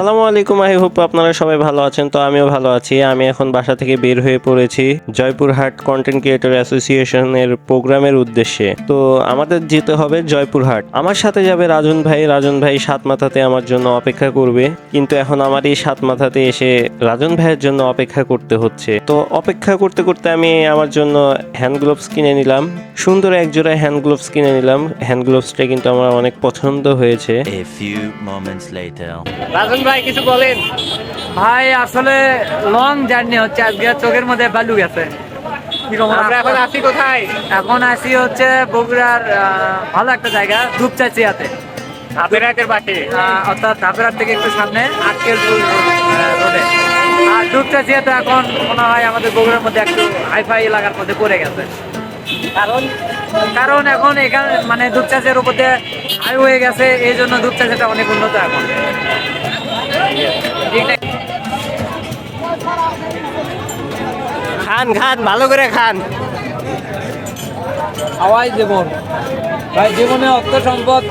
সালামু আলাইকুম I hope আপনারা সবাই ভালো আছেন। তো আমিও ভালো আছি। আমি এখন বাসা থেকে বের হয়ে পড়েছি জয়পুরহাট কন্টেন্ট ক্রিয়েটর অ্যাসোসিয়েশনের প্রোগ্রামের উদ্দেশ্যে। তো আমাদের যেতে হবে জয়পুরহাট। আমার সাথে যাবে রাজন ভাই। রাজন ভাই সাত মাথাতে আমার জন্য অপেক্ষা করবে। কিন্তু এখন আমার এই সাত মাথাতে এসে রাজন ভাইয়ের জন্য অপেক্ষা করতে হচ্ছে। তো অপেক্ষা করতে করতে আমি আমার জন্য হ্যান্ড গ্লোভস কিনে নিলাম। সুন্দর এক জোড়া হ্যান্ড গ্লোভস কিনে নিলাম। হ্যান্ড গ্লোভসটা কিন্তু আমার অনেক পছন্দ হয়েছে। A few রাজন ভাই কিছু বলেন। ভাই আসলে লং জার্নি হচ্ছে। আজকে চোখের মধ্যে বালু গেছে। আমরা এখন আছি কোথায়? এখন আসি হচ্ছে বগুড়ার ভালো একটা জায়গা ধূপচাচিয়াতে। হাতেরাতের পাশে অর্থাৎ ধাপেরার থেকে একটু সামনে আটকেলপুর রোডে। আর ধূপচাচিয়াতে এখন মনে হয় আমাদের বগুড়ার মধ্যে একটু হাইফাই এলাকার মধ্যে পড়ে গেছে। কারণ? কারণ এখন এখানে মানে ধূপচাচিয়ার উপর দিয়ে হাইওয়ে গেছে এই জন্য ধূপচাচিয়াটা অনেক উন্নত এখন? খান খান ভালো করে খান হাওয়াই জীবন ভাই জীবনে অর্থ সম্পদ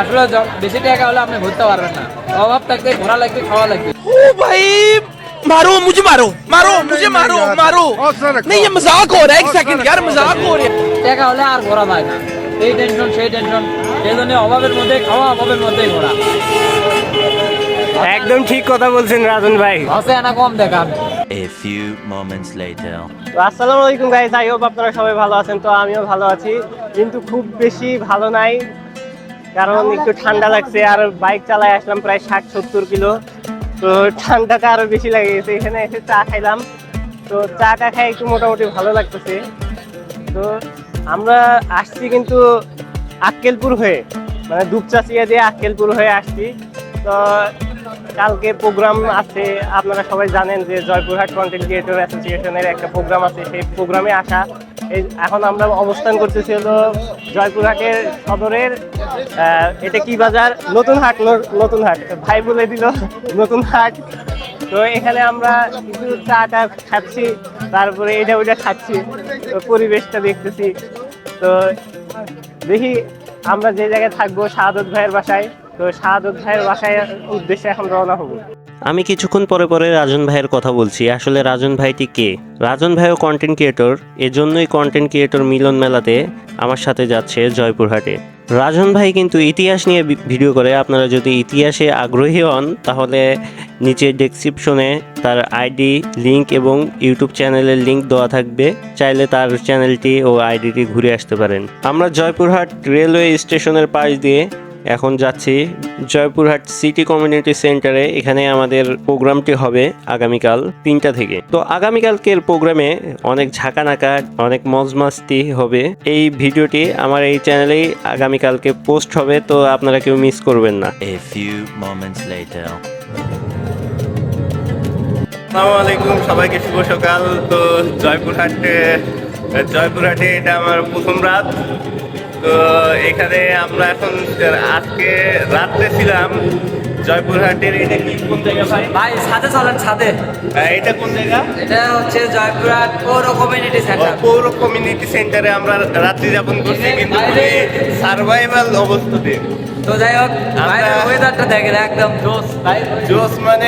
আসলে য- বেশি টাকা হলে আপনি ঘুরতে পারবেন না অভাব থাকতে ঘোরা লাগবে খাওয়া লাগবে ओ भाई मारो मुझे मारो मारो मुझे मारो मारो नहीं ये मजाक हो रहा है एक सेकंड यार मजाक हो रहा है টাকা হলে আর ঘোরা যায় না এই টেনশন সেই টেনশন সেই জন্য অভাবের মধ্যে খাওয়া অভাবের মধ্যেই ঘোরা একদম ঠিক কথা বলছেন রাজন ভাই। হসে আনা কম দেখান। A few moments later. তো আসসালামু আলাইকুম গাইস আই হোপ আপনারা সবাই ভালো আছেন। তো আমিও ভালো আছি কিন্তু খুব বেশি ভালো নাই কারণ একটু ঠান্ডা লাগছে। আর বাইক চালায় আসলাম প্রায় ষাট সত্তর কিলো। তো ঠান্ডাটা আরও বেশি লাগে গেছে এখানে এসে চা খাইলাম। তো চাটা খাই একটু মোটামুটি ভালো লাগতেছে। তো আমরা আসছি কিন্তু আক্কেলপুর হয়ে মানে দুপচাচিয়া দিয়ে আক্কেলপুর হয়ে আসছি। তো কালকে প্রোগ্রাম আছে, আপনারা সবাই জানেন যে জয়পুরহাট কন্টেন্ট ক্রিয়েটর অ্যাসোসিয়েশনের একটা প্রোগ্রাম আছে, সেই প্রোগ্রামে আসা। এই এখন আমরা অবস্থান করতেছি হলো জয়পুরহাটের সদরের এটা কি বাজার? নতুন হাট নতুন হাট। ভাই বলে দিল, নতুন হাট। তো এখানে আমরা কিছু চা টা খাচ্ছি, তারপরে এটা ওইটা খাচ্ছি। তো পরিবেশটা দেখতেছি। তো দেখি আমরা যে জায়গায় থাকব শাহাদত ভাইয়ের বাসায়। তো ভাইয়ের বাসায় উদ্দেশ্যে এখন রওনা হব। আমি কিছুক্ষণ পরে পরে রাজন ভাইয়ের কথা বলছি। আসলে রাজন ভাইটি কে? রাজন ভাইও কন্টেন্ট ক্রিয়েটর এজন্যই কন্টেন্ট ক্রিয়েটর মিলন মেলাতে আমার সাথে যাচ্ছে জয়পুরহাটে। রাজন ভাই কিন্তু ইতিহাস নিয়ে ভিডিও করে। আপনারা যদি ইতিহাসে আগ্রহী হন, তাহলে নিচে ডেসক্রিপশনে তার আইডি লিংক এবং ইউটিউব চ্যানেলের লিংক দেওয়া থাকবে। চাইলে তার চ্যানেলটি ও আইডিটি ঘুরে আসতে পারেন। আমরা জয়পুরহাট রেলওয়ে স্টেশনের পাশ দিয়ে এখন যাচ্ছি জয়পুরহাট সিটি কমিউনিটি সেন্টারে। এখানে আমাদের প্রোগ্রামটি হবে আগামীকাল তিনটা থেকে। তো আগামীকালকের প্রোগ্রামে অনেক ঝাঁকানাকা অনেক মজমাস্তি হবে। এই ভিডিওটি আমার এই চ্যানেলেই আগামীকালকে পোস্ট হবে তো আপনারা কেউ মিস করবেন না। A few moments later. আসসালামু আলাইকুম সবাইকে শুভ সকাল। তো জয়পুরহাটে জয়পুরহাটে এটা আমার প্রথম রাত। তো এখানে আমরা এখন আজকে রাত্রে ছিলাম জয়পুরহাটের এটা কি কোন জায়গা ভাই? ভাই ছাদে চলেন ছাদে আহ, এটা কোন জায়গা? এটা হচ্ছে জয়পুরহাট পৌর কমিউনিটি সেন্টার। পৌর কমিউনিটি সেন্টারে আমরা রাত্রি যাপন করছি কিন্তু সার্ভাইভাল অবস্থাতে। তো যাই হোক বাইরের ওয়েদারটা দেখেন একদম জোস ভাই। জোস মানে।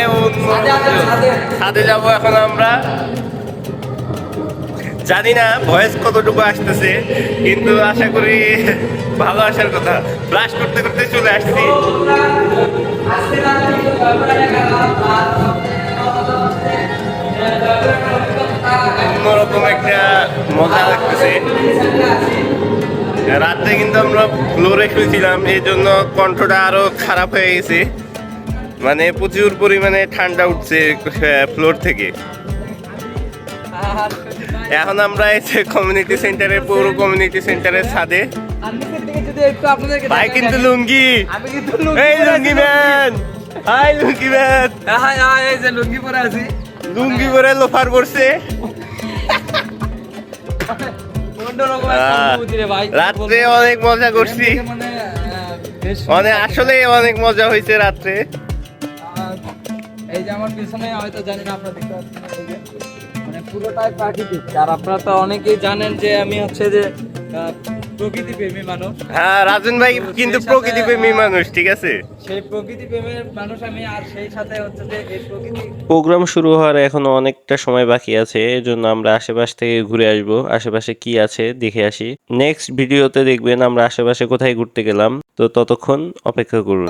ছাদে যাব এখন আমরা। জানি না ভয়েস কতটুকু আসতেছে, কিন্তু আশা করি ভালো আসার কথা। ব্রাশ করতে করতে চলে আসছি। অন্যরকম একটা মজা লাগতেছে। রাতে কিন্তু আমরা ফ্লোরে শুয়েছিলাম, এই জন্য কণ্ঠটা আরও খারাপ হয়ে গেছে। মানে প্রচুর পরিমাণে ঠান্ডা উঠছে ফ্লোর থেকে। এখন আমরা এসে কমিউনিটি সেন্টারে পৌর কমিউনিটি সেন্টারের ছাদে। ভাই কিন্তু লুঙ্গি। এই lungi man hi lungi man হ্যাঁ হ্যাঁ এই যে লুঙ্গি পরে আছি। লুঙ্গি পরে লোফার ভাই রাত্রে অনেক মজা করছি। মানে মানে আসলে অনেক মজা হয়েছে রাত্রে। এই যে আমার পিছনে হয়তো জানি না আপনারা দেখতে পাচ্ছেন পুরোটাই প্রাকৃতিক। আর আপনারা তো অনেকেই জানেন যে আমি হচ্ছে যে প্রকৃতি প্রেমী মানুষ। হ্যাঁ রাজন ভাই কিন্তু প্রকৃতি প্রেমী মানুষ ঠিক আছে? সেই প্রকৃতি প্রেমের মানুষ আমি আর সেই সাথে হচ্ছে যে এই প্রকৃতি প্রোগ্রাম শুরু হওয়ার এখনও অনেকটা সময় বাকি আছে এই জন্য আমরা আশেপাশ থেকে ঘুরে আসব। আশেপাশে কি আছে দেখে আসি। নেক্সট ভিডিওতে দেখবেন আমরা আশেপাশে কোথায় ঘুরতে গেলাম। তো ততক্ষণ অপেক্ষা করুন।